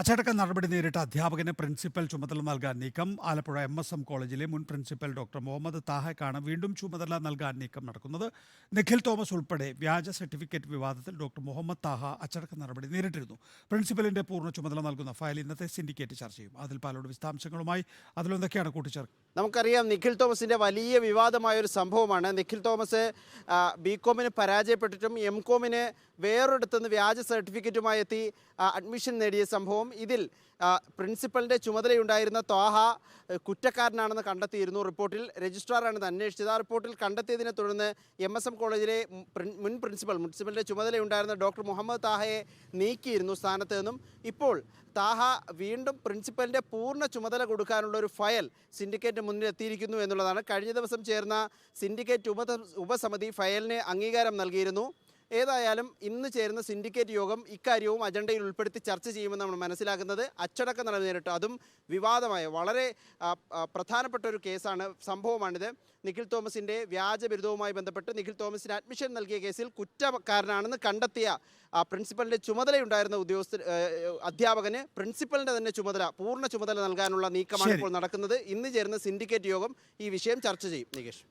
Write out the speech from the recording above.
അച്ചടക്ക നടപടി നേരിട്ട അധ്യാപകന് പ്രിൻസിപ്പൽ ചുമതല നൽകാൻ നീക്കം. ആലപ്പുഴ എം എസ് എം കോളേജിലെ മുൻ പ്രിൻസിപ്പൽ ഡോക്ടർ മുഹമ്മദ് താഹയ്ക്കാണ് വീണ്ടും ചുമതല നൽകാൻ നീക്കം നടക്കുന്നത്. നിഖിൽ തോമസ് ഉൾപ്പെടെ വ്യാജ സർട്ടിഫിക്കറ്റ് വിവാദത്തിൽ ഡോക്ടർ മുഹമ്മദ് താഹ അച്ചടക്ക നടപടി നേരിട്ടിരുന്നു. പ്രിൻസിപ്പലിന്റെ പൂർണ ചുമതല നൽകുന്ന ഫയൽ ഇന്നത്തെ സിൻഡിക്കേറ്റ് ചർച്ച ചെയ്യും. അതിൽ പാലോട് വിശദാംശങ്ങളുമായി അതിലൊന്നൊക്കെയാണ് കൂട്ടിച്ചേർക്കുന്നത് നമുക്കറിയാം നിഖിൽ തോമസിന്റെ വലിയ വിവാദമായ ഒരു സംഭവമാണ്. നിഖിൽ തോമസ് ബി കോമിന് പരാജയപ്പെട്ടിട്ടും എം കോമിന് വേറൊരിടത്തുനിന്ന് വ്യാജ സർട്ടിഫിക്കറ്റുമായി എത്തി അഡ്മിഷൻ നേടിയ സംഭവം. ഇതിൽ പ്രിൻസിപ്പലിന്റെ ചുമതലയുണ്ടായിരുന്ന ത്വാഹ കുറ്റക്കാരനാണെന്ന് കണ്ടെത്തിയിരുന്നു റിപ്പോർട്ടിൽ. രജിസ്ട്രാറാണ് ഇത് അന്വേഷിച്ചത്. ആ റിപ്പോർട്ടിൽ കണ്ടെത്തിയതിനെ തുടർന്ന് എം എസ് എം കോളേജിലെ മുൻ പ്രിൻസിപ്പൽ മുനിസിപ്പലിന്റെ ചുമതലയുണ്ടായിരുന്ന ഡോക്ടർ മുഹമ്മദ് താഹയെ നീക്കിയിരുന്നു സ്ഥാനത്ത് നിന്നും. ഇപ്പോൾ താഹ വീണ്ടും പ്രിൻസിപ്പലിന്റെ പൂർണ ചുമതല കൊടുക്കാനുള്ള ഒരു ഫയൽ സിൻഡിക്കേറ്റ് മുന്നിൽ എത്തിയിരിക്കുന്നു എന്നുള്ളതാണ്. കഴിഞ്ഞ ദിവസം ചേർന്ന സിൻഡിക്കേറ്റ് ഉപ ഉപസമിതി ഫയലിന് അംഗീകാരം നൽകിയിരുന്നു. ഏതായാലും ഇന്ന് ചേരുന്ന സിൻഡിക്കേറ്റ് യോഗം ഇക്കാര്യവും അജണ്ടയിൽ ഉൾപ്പെടുത്തി ചർച്ച ചെയ്യുമെന്ന് നമ്മൾ മനസ്സിലാക്കുന്നത് അച്ചടക്കം നടന്നു നേരിട്ട്. അതും വിവാദമായ വളരെ പ്രധാനപ്പെട്ട ഒരു കേസാണ് സംഭവമാണിത്. നിഖിൽ തോമസിന്റെ വ്യാജ ബിരുദവുമായി ബന്ധപ്പെട്ട് നിഖിൽ തോമസിന് അഡ്മിഷൻ നൽകിയ കേസിൽ കുറ്റക്കാരനാണെന്ന് കണ്ടെത്തിയ പ്രിൻസിപ്പലിന്റെ ചുമതലയുണ്ടായിരുന്ന ഉദ്യോഗസ്ഥ അധ്യാപകന് പ്രിൻസിപ്പലിന്റെ തന്നെ ചുമതല പൂർണ ചുമതല നൽകാനുള്ള നീക്കമാണ് ഇപ്പോൾ നടക്കുന്നത്. ഇന്ന് ചേരുന്ന സിൻഡിക്കേറ്റ് യോഗം ഈ വിഷയം ചർച്ച ചെയ്യും. നികേഷ്.